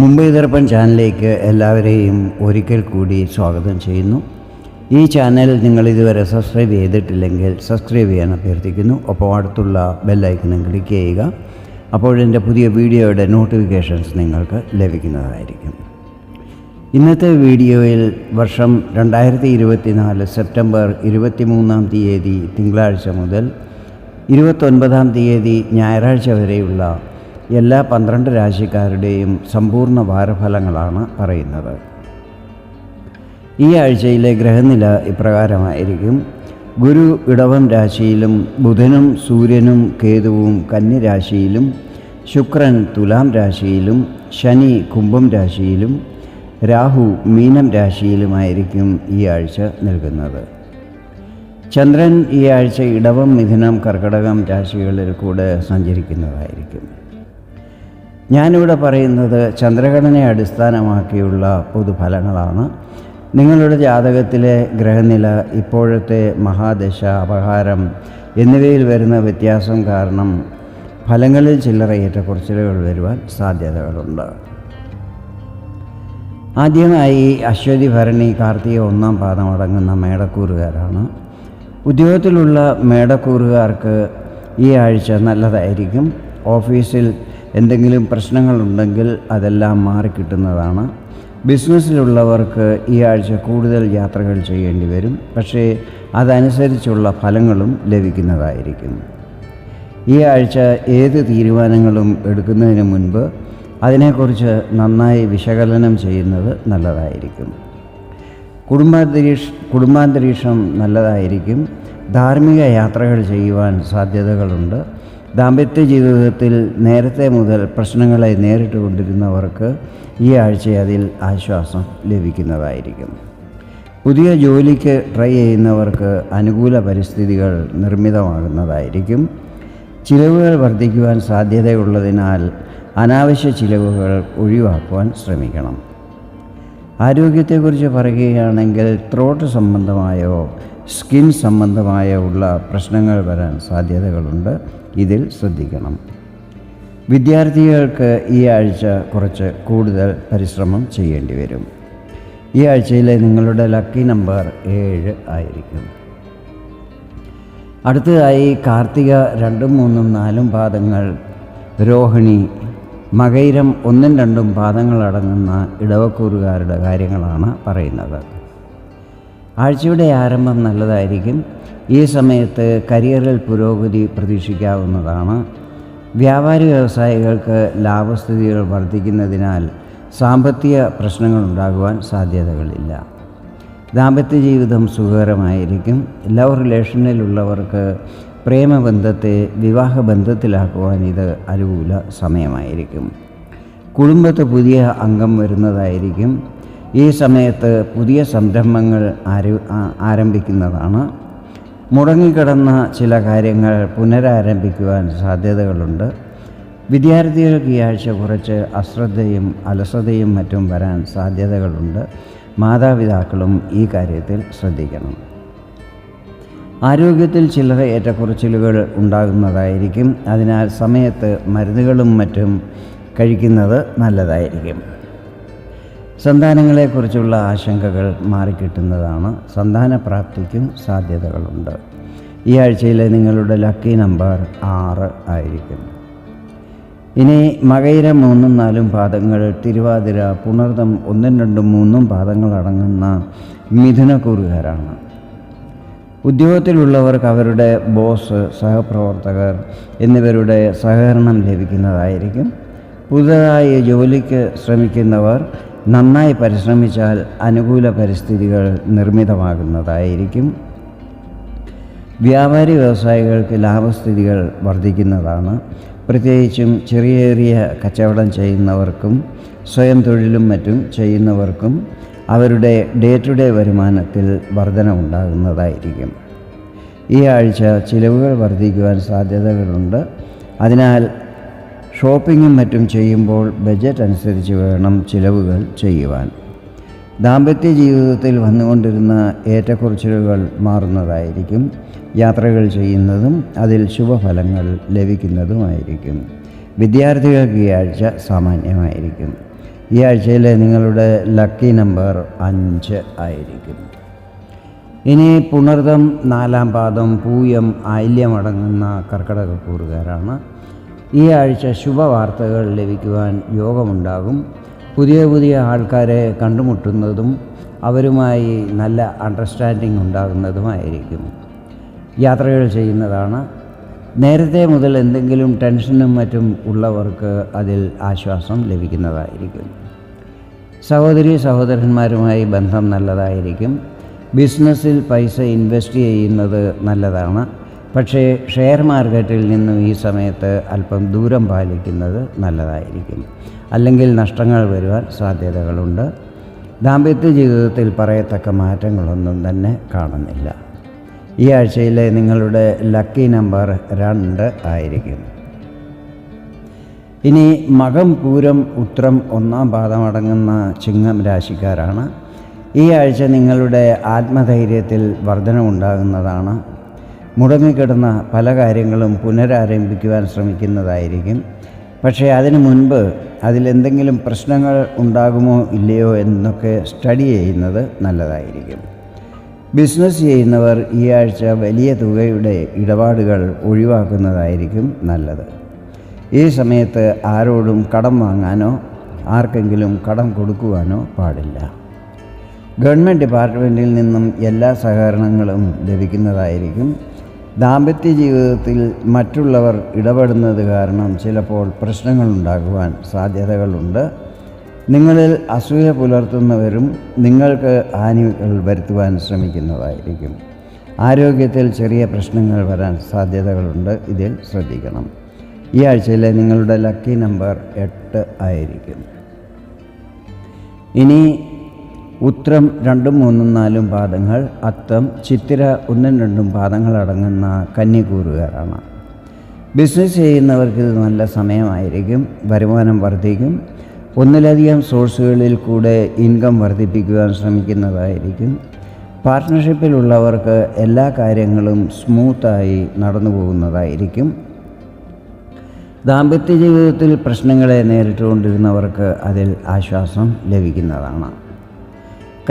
മുംബൈ ദർപ്പൺ ചാനലിലേക്ക് എല്ലാവരെയും ഒരിക്കൽ കൂടി സ്വാഗതം ചെയ്യുന്നു. ഈ ചാനൽ നിങ്ങൾ ഇതുവരെ സബ്സ്ക്രൈബ് ചെയ്തിട്ടില്ലെങ്കിൽ സബ്സ്ക്രൈബ് ചെയ്യാൻ അഭ്യർത്ഥിക്കുന്നു. ഒപ്പം അടുത്തുള്ള ബെല്ലൈക്കനും ക്ലിക്ക് ചെയ്യുക. അപ്പോഴെന്റെ പുതിയ വീഡിയോയുടെ നോട്ടിഫിക്കേഷൻസ് നിങ്ങൾക്ക് ലഭിക്കുന്നതായിരിക്കും. ഇന്നത്തെ വീഡിയോയിൽ വർഷം രണ്ടായിരത്തി ഇരുപത്തിനാല് സെപ്റ്റംബർ ഇരുപത്തിമൂന്നാം തീയതി തിങ്കളാഴ്ച മുതൽ ഇരുപത്തൊൻപതാം തീയതി ഞായറാഴ്ച വരെയുള്ള എല്ലാ പന്ത്രണ്ട് രാശിക്കാരുടെയും സമ്പൂർണ വാരഫലങ്ങളാണ് പറയുന്നത്. ഈ ആഴ്ചയിലെ ഗ്രഹനില ഇപ്രകാരമായിരിക്കും. ഗുരു ഇടവം രാശിയിലും ബുധനും സൂര്യനും കേതുവും കന്നി രാശിയിലും ശുക്രൻ തുലാം രാശിയിലും ശനി കുംഭം രാശിയിലും രാഹു മീനം രാശിയിലുമായിരിക്കും ഈ ആഴ്ച നൽകുന്നത് ചന്ദ്രൻ ഈ ആഴ്ച ഇടവം മിഥുനം കർക്കടകം രാശികളിൽ കൂടെ സഞ്ചരിക്കുന്നതായിരിക്കും. ഞാനിവിടെ പറയുന്നത് ചന്ദ്രഘടനയെ അടിസ്ഥാനമാക്കിയുള്ള പൊതുഫലങ്ങളാണ്. നിങ്ങളുടെ ജാതകത്തിലെ ഗ്രഹനില ഇപ്പോഴത്തെ മഹാദശ അപഹാരം എന്നിവയിൽ വരുന്ന വ്യത്യാസം കാരണം ഫലങ്ങളിൽ ചില്ലറ ഏറ്റക്കുറച്ചിലുകൾ വരുവാൻ സാധ്യതകളുണ്ട്. ആദ്യമായി അശ്വതി ഭരണി കാർത്തിക ഒന്നാം പാദം അടങ്ങുന്ന മേടക്കൂറുകാരാണ്. ഉദ്യോഗത്തിലുള്ള മേടക്കൂറുകാർക്ക് ഈ ആഴ്ച നല്ലതായിരിക്കും. ഓഫീസിൽ എന്തെങ്കിലും പ്രശ്നങ്ങളുണ്ടെങ്കിൽ അതെല്ലാം മാറിക്കിട്ടുന്നതാണ് ബിസിനസ്സിലുള്ളവർക്ക് ഈ ആഴ്ച കൂടുതൽ യാത്രകൾ ചെയ്യേണ്ടി വരും. പക്ഷേ അതനുസരിച്ചുള്ള ഫലങ്ങളും ലഭിക്കുന്നതായിരിക്കും. ഈ ആഴ്ച ഏത് തീരുമാനങ്ങളും എടുക്കുന്നതിന് മുൻപ് അതിനെക്കുറിച്ച് നന്നായി വിശകലനം ചെയ്യുന്നത് നല്ലതായിരിക്കും. കുടുംബാന്തരീക്ഷ കുടുംബാന്തരീക്ഷം നല്ലതായിരിക്കും. ധാർമ്മിക യാത്രകൾ ചെയ്യുവാൻ സാധ്യതകളുണ്ട്. ദാമ്പത്യ ജീവിതത്തിൽ നേരത്തെ മുതൽ പ്രശ്നങ്ങളെ നേരിട്ട് കൊണ്ടിരുന്നവർക്ക് ഈ ആഴ്ച അതിൽ ആശ്വാസം ലഭിക്കുന്നതായിരിക്കും. പുതിയ ജോലിക്ക് ട്രൈ ചെയ്യുന്നവർക്ക് അനുകൂല പരിസ്ഥിതികൾ നിർമ്മിതമാകുന്നതായിരിക്കും. ചിലവുകൾ വർദ്ധിക്കുവാൻ സാധ്യതയുള്ളതിനാൽ അനാവശ്യ ചിലവുകൾ ഒഴിവാക്കുവാൻ ശ്രമിക്കണം. ആരോഗ്യത്തെക്കുറിച്ച് പറയുകയാണെങ്കിൽ ത്രോട്ട് സംബന്ധമായോ സ്കിൻ സംബന്ധമായോ ഉള്ള പ്രശ്നങ്ങൾ വരാൻ സാധ്യതകളുണ്ട്. ഇതിൽ ശ്രദ്ധിക്കണം. വിദ്യാർത്ഥികൾക്ക് ഈ ആഴ്ച കുറച്ച് കൂടുതൽ പരിശ്രമം ചെയ്യേണ്ടി വരും. ഈ ആഴ്ചയിലെ നിങ്ങളുടെ ലക്കി നമ്പർ ഏഴ് ആയിരിക്കും. അടുത്തതായി കാർത്തിക രണ്ടും മൂന്നും നാലും പാദങ്ങൾ രോഹിണി മകൈരം ഒന്നും രണ്ടും പാദങ്ങളടങ്ങുന്ന ഇടവക്കൂറുകാരുടെ കാര്യങ്ങളാണ് പറയുന്നത്. ആഴ്ചയുടെ ആരംഭം നല്ലതായിരിക്കും. ഈ സമയത്ത് കരിയറിൽ പുരോഗതി പ്രതീക്ഷിക്കാവുന്നതാണ്. വ്യാപാരി വ്യവസായികൾക്ക് ലാഭസ്ഥിതികൾ വർദ്ധിക്കുന്നതിനാൽ സാമ്പത്തിക പ്രശ്നങ്ങൾ ഉണ്ടാകുവാൻ സാധ്യതകളില്ല. ദാമ്പത്യ ജീവിതം സുഖകരമായിരിക്കും. ലവ് റിലേഷനിലുള്ളവർക്ക് പ്രേമബന്ധത്തെ വിവാഹബന്ധത്തിലാക്കുവാൻ ഇത് അനുകൂല സമയമായിരിക്കും. കുടുംബത്ത് പുതിയ അംഗം വരുന്നതായിരിക്കും. ഈ സമയത്ത് പുതിയ സംരംഭങ്ങൾ ആരംഭിക്കുന്നതാണ്. മുടങ്ങിക്കിടന്ന ചില കാര്യങ്ങൾ പുനരാരംഭിക്കുവാൻ സാധ്യതകളുണ്ട്. വിദ്യാർത്ഥികൾക്ക് ഈ ആഴ്ച കുറച്ച് അശ്രദ്ധയും അലസതയും മറ്റും വരാൻ സാധ്യതകളുണ്ട്. മാതാപിതാക്കളും ഈ കാര്യത്തിൽ ശ്രദ്ധിക്കണം. ആരോഗ്യത്തിൽ ചില്ലറ ഏറ്റക്കുറച്ചിലുകൾ ഉണ്ടാകുന്നതായിരിക്കും. അതിനാൽ സമയത്ത് മരുന്നുകളും മറ്റും കഴിക്കുന്നത് നല്ലതായിരിക്കും. സന്താനങ്ങളെക്കുറിച്ചുള്ള ആശങ്കകൾ മാറിക്കിട്ടുന്നതാണ് സന്താനപ്രാപ്തിക്കും സാധ്യതകളുണ്ട്. ഈ ആഴ്ചയിലെ നിങ്ങളുടെ ലക്കി നമ്പർ ആറ് ആയിരിക്കും ഇനി മകയിര മൂന്നും നാലും പാദങ്ങൾ തിരുവാതിര പുണർദം ഒന്നും രണ്ടും മൂന്നും പാദങ്ങൾ അടങ്ങുന്ന മിഥുനക്കൂറുകാരാണ്. ഉദ്യോഗത്തിലുള്ളവർക്ക് അവരുടെ ബോസ് സഹപ്രവർത്തകർ എന്നിവരുടെ സഹകരണം ലഭിക്കുന്നതായിരിക്കും. പുതുതായി ജോലിക്ക് ശ്രമിക്കുന്നവർ നന്നായി പരിശ്രമിച്ചാൽ അനുകൂല പരിസ്ഥിതികൾ നിർമ്മിതമാകുന്നതായിരിക്കും. വ്യാപാരി വ്യവസായികൾക്ക് ലാഭസ്ഥിതികൾ വർദ്ധിക്കുന്നതാണ്. പ്രത്യേകിച്ചും ചെറിയ ചെറിയ കച്ചവടം ചെയ്യുന്നവർക്കും സ്വയം തൊഴിലും മറ്റും ചെയ്യുന്നവർക്കും അവരുടെ ഡേ ടു ഡേ വരുമാനത്തിൽ വർധന ഉണ്ടാകുന്നതായിരിക്കും ഈ ആഴ്ച ചിലവുകൾ വർദ്ധിക്കുവാൻ സാധ്യതകളുണ്ട്. അതിനാൽ ഷോപ്പിങ്ങും മറ്റും ചെയ്യുമ്പോൾ ബജറ്റ് അനുസരിച്ച് വേണം ചിലവുകൾ ചെയ്യുവാൻ. ദാമ്പത്യ ജീവിതത്തിൽ വന്നുകൊണ്ടിരുന്ന ഏറ്റക്കുറച്ചിലുകൾ മാറുന്നതായിരിക്കും. യാത്രകൾ ചെയ്യുന്നതും അതിൽ ശുഭഫലങ്ങൾ ലഭിക്കുന്നതുമായിരിക്കും. വിദ്യാർത്ഥികൾക്ക് ഈ ആഴ്ച സാമാന്യമായിരിക്കും. ഈ ആഴ്ചയിലെ നിങ്ങളുടെ ലക്കി നമ്പർ അഞ്ച് ആയിരിക്കും. ഇനി പുണർദം നാലാം പാദം പൂയം ആയില്യമടങ്ങുന്ന കർക്കിടകക്കൂറുകാരാണ് ഈ ആഴ്ച ശുഭവാർത്തകൾ ലഭിക്കുവാൻ യോഗമുണ്ടാകും. പുതിയ പുതിയ ആൾക്കാരെ കണ്ടുമുട്ടുന്നതും അവരുമായി നല്ല അണ്ടർസ്റ്റാൻഡിംഗ് ഉണ്ടാകുന്നതുമായിരിക്കും. യാത്രകൾ ചെയ്യുന്നതാണ്. നേരത്തെ മുതൽ എന്തെങ്കിലും ടെൻഷനും മറ്റും ഉള്ളവർക്ക് അതിൽ ആശ്വാസം ലഭിക്കുന്നതായിരിക്കും. സഹോദരി സഹോദരന്മാരുമായി ബന്ധം നല്ലതായിരിക്കും. ബിസിനസ്സിൽ പൈസ ഇൻവെസ്റ്റ് ചെയ്യുന്നത് നല്ലതാണ്. പക്ഷേ ഷെയർ മാർക്കറ്റിൽ നിന്നും ഈ സമയത്ത് അല്പം ദൂരം പാലിക്കുന്നത് നല്ലതായിരിക്കും. അല്ലെങ്കിൽ നഷ്ടങ്ങൾ വരുവാൻ സാധ്യതകളുണ്ട്. ദാമ്പത്യ ജീവിതത്തിൽ പറയത്തക്ക മാറ്റങ്ങളൊന്നും തന്നെ കാണുന്നില്ല. ഈ ആഴ്ചയിലെ നിങ്ങളുടെ ലക്കി നമ്പർ രണ്ട് ആയിരിക്കും. ഇനി മകം പൂരം ഉത്രം ഒന്നാം പാദമടങ്ങുന്ന ചിങ്ങം രാശിക്കാരാണ്. ഈ ആഴ്ച നിങ്ങളുടെ ആത്മധൈര്യത്തിൽ വർധനമുണ്ടാകുന്നതാണ് മുടങ്ങിക്കിടന്ന പല കാര്യങ്ങളും പുനരാരംഭിക്കുവാൻ ശ്രമിക്കുന്നതായിരിക്കും. പക്ഷേ അതിനു മുൻപ് അതിലെന്തെങ്കിലും പ്രശ്നങ്ങൾ ഉണ്ടാകുമോ ഇല്ലയോ എന്നൊക്കെ സ്റ്റഡി ചെയ്യുന്നത് നല്ലതായിരിക്കും. ബിസിനസ് ചെയ്യുന്നവർ ഈ ആഴ്ച വലിയ തുകയുടെ ഇടപാടുകൾ ഒഴിവാക്കുന്നതായിരിക്കും നല്ലത്. ഈ സമയത്ത് ആരോടും കടം വാങ്ങാനോ ആർക്കെങ്കിലും കടം കൊടുക്കുവാനോ പാടില്ല. ഗവൺമെന്റ് ഡിപ്പാർട്ട്മെന്റിൽ നിന്നും എല്ലാ സഹകരണങ്ങളും ലഭിക്കുന്നതായിരിക്കും. ദാമ്പത്യ ജീവിതത്തിൽ മറ്റുള്ളവർ ഇടപെടുന്നത് കാരണം ചിലപ്പോൾ പ്രശ്നങ്ങളുണ്ടാകുവാൻ സാധ്യതകളുണ്ട്. നിങ്ങളിൽ അസൂയ പുലർത്തുന്നവരും നിങ്ങൾക്ക് ഹാനികൾ വരുത്തുവാൻ ശ്രമിക്കുന്നതായിരിക്കും. ആരോഗ്യത്തിൽ ചെറിയ പ്രശ്നങ്ങൾ വരാൻ സാധ്യതകളുണ്ട്. ഇതിൽ ശ്രദ്ധിക്കണം. ഈ ആഴ്ചയിലെ നിങ്ങളുടെ ലക്കി നമ്പർ എട്ട് ആയിരിക്കും. ഇനി ഉത്രം രണ്ടും മൂന്നും നാലും പാദങ്ങൾ അത്തം ചിത്തിര ഒന്നും രണ്ടും പാദങ്ങൾ അടങ്ങുന്ന കന്നിക്കൂറുകാരാണ്. ബിസിനസ് ചെയ്യുന്നവർക്ക് ഇത് നല്ല സമയമായിരിക്കും വരുമാനം വർദ്ധിക്കും ഒന്നിലധികം സോഴ്സുകളിൽ കൂടെ ഇൻകം വർദ്ധിപ്പിക്കുവാൻ ശ്രമിക്കുന്നതായിരിക്കും. പാർട്ട്ണർഷിപ്പിലുള്ളവർക്ക് എല്ലാ കാര്യങ്ങളും സ്മൂത്തായി നടന്നു പോകുന്നതായിരിക്കും. ദാമ്പത്യ ജീവിതത്തിൽ പ്രശ്നങ്ങളെ നേരിട്ടുകൊണ്ടിരുന്നവർക്ക് അതിൽ ആശ്വാസം ലഭിക്കുന്നതാണ്.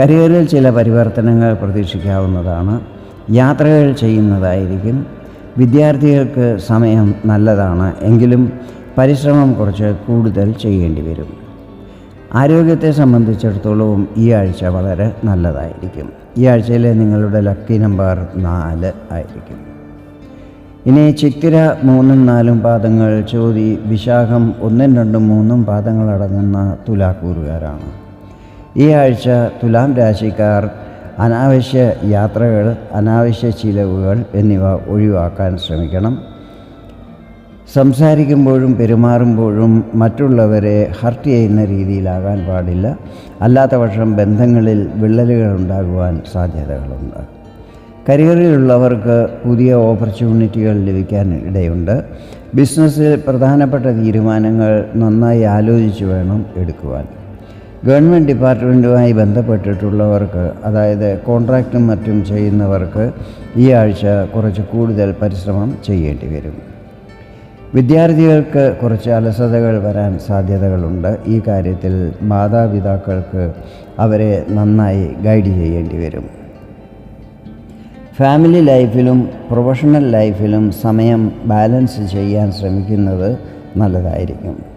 കരിയറിൽ ചില പരിവർത്തനങ്ങൾ പ്രതീക്ഷിക്കാവുന്നതാണ്. യാത്രകൾ ചെയ്യുന്നതായിരിക്കും. വിദ്യാർത്ഥികൾക്ക് സമയം നല്ലതാണ്. എങ്കിലും പരിശ്രമം കുറച്ച് കൂടുതൽ ചെയ്യേണ്ടി വരും. ആരോഗ്യത്തെ സംബന്ധിച്ചിടത്തോളവും ഈ ആഴ്ച വളരെ നല്ലതായിരിക്കും. ഈ ആഴ്ചയിലെ നിങ്ങളുടെ ലക്കി നമ്പർ നാല് ആയിരിക്കും. ഇനി ചിത്തിര മൂന്നും നാലും പാദങ്ങൾ ചോതി വിശാഖം ഒന്നും രണ്ടും മൂന്നും പാദങ്ങളടങ്ങുന്ന തുലാക്കൂറുകാരാണ്. ഈ ആഴ്ച തുലാം രാശിക്കാർ അനാവശ്യ യാത്രകൾ അനാവശ്യ ചിലവുകൾ എന്നിവ ഒഴിവാക്കാൻ ശ്രമിക്കണം. സംസാരിക്കുമ്പോഴും പെരുമാറുമ്പോഴും മറ്റുള്ളവരെ ഹർട്ട് ചെയ്യുന്ന രീതിയിലാകാൻ പാടില്ല. അല്ലാത്ത പക്ഷം ബന്ധങ്ങളിൽ വിള്ളലുകൾ ഉണ്ടാകുവാൻ സാധ്യതകളുണ്ട്. കരിയറിലുള്ളവർക്ക് പുതിയ ഓപ്പർച്യൂണിറ്റികൾ ലഭിക്കാൻ ഇടയുണ്ട്. ബിസിനസ്സിൽ പ്രധാനപ്പെട്ട തീരുമാനങ്ങൾ നന്നായി ആലോചിച്ച് വേണം എടുക്കുവാൻ. ഗവൺമെന്റ് ഡിപ്പാർട്ട്മെന്റുമായി ബന്ധപ്പെട്ടിട്ടുള്ളവർക്ക് അതായത് കോൺട്രാക്റ്റും മറ്റും ചെയ്യുന്നവർക്ക് ഈ ആഴ്ച കുറച്ച് കൂടുതൽ പരിശ്രമം ചെയ്യേണ്ടി വരും. വിദ്യാർത്ഥികൾക്ക് കുറച്ച് അലസതകൾ വരാൻ സാധ്യതകളുണ്ട്. ഈ കാര്യത്തിൽ മാതാപിതാക്കൾക്ക് അവരെ നന്നായി ഗൈഡ് ചെയ്യേണ്ടി വരും. ഫാമിലി ലൈഫിലും പ്രൊഫഷണൽ ലൈഫിലും സമയം ബാലൻസ് ചെയ്യാൻ ശ്രമിക്കുന്നത് നല്ലതായിരിക്കും.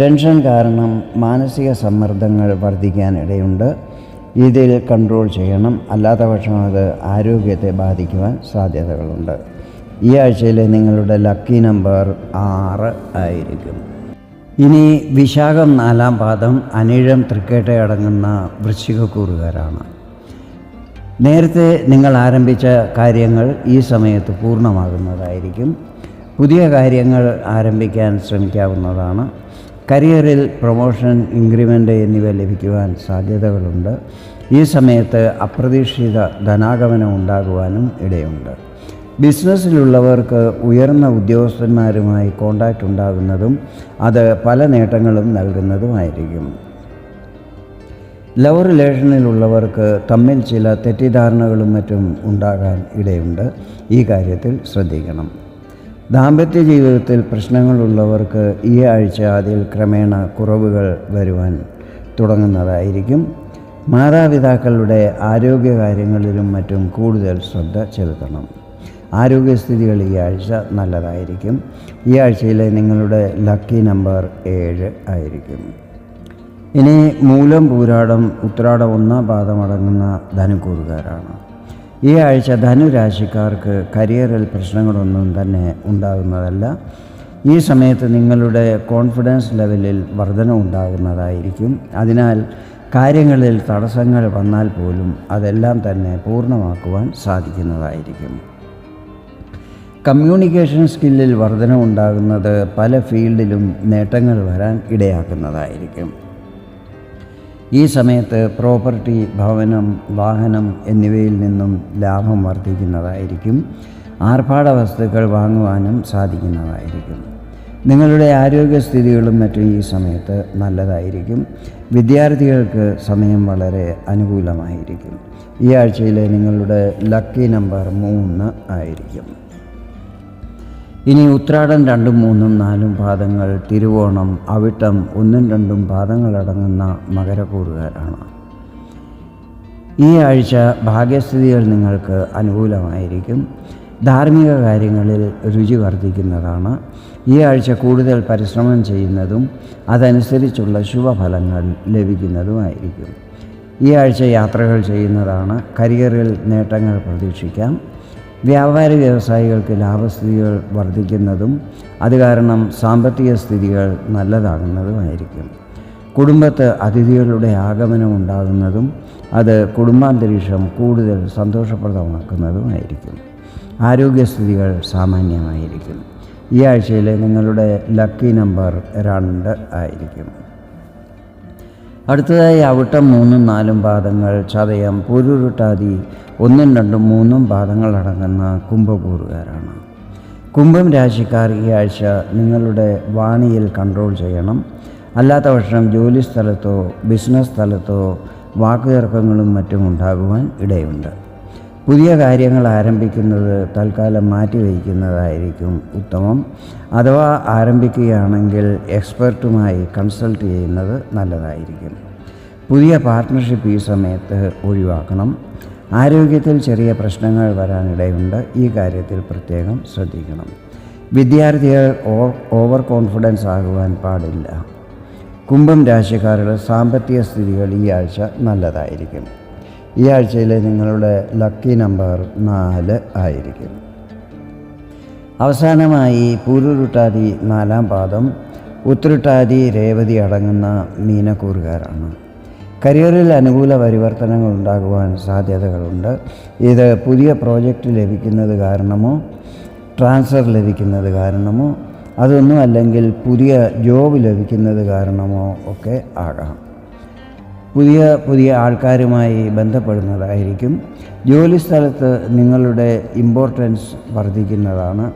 ടെൻഷൻ കാരണം മാനസിക സമ്മർദ്ദങ്ങൾ വർദ്ധിക്കാൻ ഇടയുണ്ട്. ഇതിൽ കൺട്രോൾ ചെയ്യണം. അല്ലാത്ത പക്ഷം അത് ആരോഗ്യത്തെ ബാധിക്കുവാൻ സാധ്യതകളുണ്ട്. ഈ ആഴ്ചയിലെ നിങ്ങളുടെ ലക്കി നമ്പർ ആറ് ആയിരിക്കും. ഇനി വിശാഖം നാലാം പാദം അനിഴം തൃക്കേട്ട അടങ്ങുന്ന വൃശ്ചികക്കൂറുകാരാണ്. നേരത്തെ നിങ്ങൾ ആരംഭിച്ച കാര്യങ്ങൾ ഈ സമയത്ത് പൂർണമാകുന്നതായിരിക്കും. പുതിയ കാര്യങ്ങൾ ആരംഭിക്കാൻ ശ്രമിക്കാവുന്നതാണ്. കരിയറിൽ പ്രൊമോഷൻ ഇൻക്രിമെന്റ് എന്നിവ ലഭിക്കുവാൻ സാധ്യതകളുണ്ട്. ഈ സമയത്ത് അപ്രതീക്ഷിത ധനാഗമനം ഉണ്ടാകുവാനും ഇടയുണ്ട്. ബിസിനസ്സിലുള്ളവർക്ക് ഉയർന്ന ഉദ്യോഗസ്ഥന്മാരുമായി കോണ്ടാക്റ്റ് ഉണ്ടാകുന്നതും അത് പല നേട്ടങ്ങളും നൽകുന്നതുമായിരിക്കും. ലവ് റിലേഷനിലുള്ളവർക്ക് തമ്മിൽ ചില തെറ്റിദ്ധാരണകളും മറ്റും ഉണ്ടാകാൻ ഇടയുണ്ട്. ഈ കാര്യത്തിൽ ശ്രദ്ധിക്കണം. ദാമ്പത്യ ജീവിതത്തിൽ പ്രശ്നങ്ങളുള്ളവർക്ക് ഈ ആഴ്ച അതിൽ ക്രമേണ കുറവുകൾ വരുവാൻ തുടങ്ങുന്നതായിരിക്കും. മാതാപിതാക്കളുടെ ആരോഗ്യകാര്യങ്ങളിലും മറ്റും കൂടുതൽ ശ്രദ്ധ ചെലുത്തണം. ആരോഗ്യസ്ഥിതികൾ ഈ ആഴ്ച നല്ലതായിരിക്കും. ഈ ആഴ്ചയിലെ നിങ്ങളുടെ ലക്കി നമ്പർ ഏഴ് ആയിരിക്കും. ഇനി മൂലം പൂരാടം ഉത്രാടം ഒന്നാം പാദമടങ്ങുന്ന ധനുക്കൂറുകാരാണ്. ഈ ആഴ്ച ധനുരാശിക്കാർക്ക് കരിയറിൽ പ്രശ്നങ്ങളൊന്നും തന്നെ ഉണ്ടാകുന്നതല്ല. ഈ സമയത്ത് നിങ്ങളുടെ കോൺഫിഡൻസ് ലെവലിൽ വർധന ഉണ്ടാകുന്നതായിരിക്കും. അതിനാൽ കാര്യങ്ങളിൽ തടസ്സങ്ങൾ വന്നാൽ പോലും അതെല്ലാം തന്നെ പൂർണമാക്കുവാൻ സാധിക്കുന്നതായിരിക്കും. കമ്മ്യൂണിക്കേഷൻ സ്കില്ലിൽ വർധന ഉണ്ടാകുന്നത് പല ഫീൽഡിലും നേട്ടങ്ങൾ വരാൻ ഇടയാക്കുന്നതായിരിക്കും. ഈ സമയത്ത് പ്രോപ്പർട്ടി ഭവനം വാഹനം എന്നിവയിൽ നിന്നും ലാഭം വർദ്ധിക്കുന്നതായിരിക്കും. ആർഭാട വസ്തുക്കൾ വാങ്ങുവാനും സാധിക്കുന്നതായിരിക്കും. നിങ്ങളുടെ ആരോഗ്യസ്ഥിതികളും മറ്റും ഈ സമയത്ത് നല്ലതായിരിക്കും. വിദ്യാർത്ഥികൾക്ക് സമയം വളരെ അനുകൂലമായിരിക്കും. ഈ ആഴ്ചയിലെ നിങ്ങളുടെ ലക്കി നമ്പർ മൂന്ന് ആയിരിക്കും. ഇനി ഉത്രാടം രണ്ടും മൂന്നും നാലും പാദങ്ങൾ തിരുവോണം അവിട്ടം ഒന്നും രണ്ടും പാദങ്ങളടങ്ങുന്ന മകരക്കൂറുകാരാണ് ഈ ആഴ്ച ഭാഗ്യസ്ഥിതികൾ നിങ്ങൾക്ക് അനുകൂലമായിരിക്കും. ധാർമ്മിക കാര്യങ്ങളിൽ രുചി വർദ്ധിക്കുന്നതാണ്. ഈ ആഴ്ച കൂടുതൽ പരിശ്രമം ചെയ്യുന്നതും അതനുസരിച്ചുള്ള ശുഭഫലങ്ങൾ ലഭിക്കുന്നതുമായിരിക്കും. ഈ ആഴ്ച യാത്രകൾ ചെയ്യുന്നതാണ്. കരിയറിൽ നേട്ടങ്ങൾ പ്രതീക്ഷിക്കാം. വ്യാപാര വ്യവസായികൾക്ക് ലാഭസ്ഥിതികൾ വർദ്ധിക്കുന്നതും അത് കാരണം സാമ്പത്തിക സ്ഥിതികൾ നല്ലതാകുന്നതുമായിരിക്കും. കുടുംബത്ത് അതിഥികളുടെ ആഗമനം ഉണ്ടാകുന്നതും അത് കുടുംബാന്തരീക്ഷം കൂടുതൽ സന്തോഷപ്രദമാക്കുന്നതുമായിരിക്കും. ആരോഗ്യസ്ഥിതികൾ സാമാന്യമായിരിക്കും. ഈ ആഴ്ചയിലെ നിങ്ങളുടെ ലക്കി നമ്പർ രണ്ട് ആയിരിക്കും. അടുത്തതായി അവിട്ടം മൂന്നും നാലും പാദങ്ങൾ ചതയം പൊരുരുട്ടാതി ഒന്നും രണ്ടും മൂന്നും പാദങ്ങൾ അടങ്ങുന്ന കുംഭകൂറുകാരാണ്. കുംഭം രാശിക്കാർ ഈ ആഴ്ച നിങ്ങളുടെ വാണിയിൽ കൺട്രോൾ ചെയ്യണം. അല്ലാത്ത പക്ഷം ജോലി സ്ഥലത്തോ ബിസിനസ് സ്ഥലത്തോ വാക്കുതർക്കങ്ങളും മറ്റും ഉണ്ടാകുവാൻ ഇടയുണ്ട്. പുതിയ കാര്യങ്ങൾ ആരംഭിക്കുന്നത് തൽക്കാലം മാറ്റി മാറ്റിവയ്ക്കുന്നതായിരിക്കും ഉത്തമം. അഥവാ ആരംഭിക്കുകയാണെങ്കിൽ എക്സ്പെർട്ടുമായി കൺസൾട്ട് ചെയ്യുന്നത് നല്ലതായിരിക്കും. പുതിയ പാർട്ട്ണർഷിപ്പ് ഈ സമയത്ത് ഒഴിവാക്കണം. ആരോഗ്യത്തിൽ ചെറിയ പ്രശ്നങ്ങൾ വരാനിടയുണ്ട്. ഈ കാര്യത്തിൽ പ്രത്യേകം ശ്രദ്ധിക്കണം. വിദ്യാർത്ഥികൾ ഓവർ കോൺഫിഡൻസ് ആകുവാൻ പാടില്ല. കുംഭം രാശിക്കാരുടെ സാമ്പത്തിക സ്ഥിതികൾ ഈ ആഴ്ച നല്ലതായിരിക്കും. ഈ ആഴ്ചയിലെ നിങ്ങളുടെ ലക്കി നമ്പർ നാല് ആയിരിക്കും. അവസാനമായി പൂരുരുട്ടാതി നാലാം പാദം ഉത്തരുട്ടാതി രേവതി അടങ്ങുന്ന മീനക്കൂറുകാരാണ്. കരിയറിൽ അനുകൂല പരിവർത്തനങ്ങൾ ഉണ്ടാകുവാൻ സാധ്യതകളുണ്ട്. ഇത് പുതിയ പ്രോജക്റ്റ് ലഭിക്കുന്നത് കാരണമോ ട്രാൻസ്ഫർ ലഭിക്കുന്നത് കാരണമോ അതൊന്നും അല്ലെങ്കിൽ പുതിയ ജോബ് ലഭിക്കുന്നത് കാരണമോ ഒക്കെ ആകാം. പുതിയ പുതിയ ആൾക്കാരുമായി ബന്ധപ്പെടുന്നതായിരിക്കും. ജോലിസ്ഥലത്ത് നിങ്ങളുടെ ഇമ്പോർട്ടൻസ് വർദ്ധിക്കുന്നതാണ്.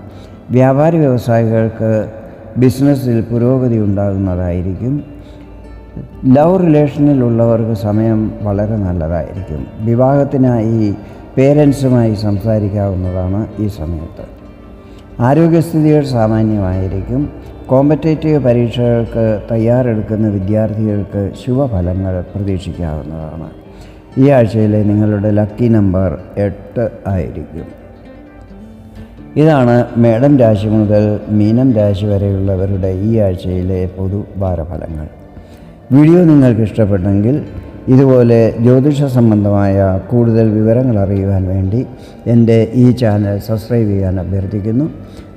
വ്യാപാര വ്യവസായികൾക്ക് ബിസിനസ്സിൽ പുരോഗതി ഉണ്ടാകുന്നതായിരിക്കും. ലവ് റിലേഷനിലുള്ളവർക്ക് സമയം വളരെ നല്ലതായിരിക്കും. വിവാഹത്തിനായി പേരൻസുമായി സംസാരിക്കാവുന്നതാണ് ഈ സമയത്ത്. ആരോഗ്യസ്ഥിതികൾ സാമാന്യമായിരിക്കും. കോമ്പറ്റേറ്റീവ് പരീക്ഷകൾക്ക് തയ്യാറെടുക്കുന്ന വിദ്യാർത്ഥികൾക്ക് ശുഭഫലങ്ങൾ പ്രതീക്ഷിക്കാവുന്നതാണ്. ഈ ആഴ്ചയിലെ നിങ്ങളുടെ ലക്കി നമ്പർ എട്ട് ആയിരിക്കും. ഇതാണ് മേടം രാശി മുതൽ മീനം രാശി വരെയുള്ളവരുടെ ഈ ആഴ്ചയിലെ പൊതു ഭാരഫലങ്ങൾ. വീഡിയോ നിങ്ങൾക്ക് ഇഷ്ടപ്പെട്ടെങ്കിൽ ഇതുപോലെ ജ്യോതിഷ സംബന്ധമായ കൂടുതൽ വിവരങ്ങൾ അറിയുവാൻ വേണ്ടി എന്റെ ഈ ചാനൽ സബ്സ്ക്രൈബ് ചെയ്യാൻ അഭ്യർത്ഥിക്കുന്നു.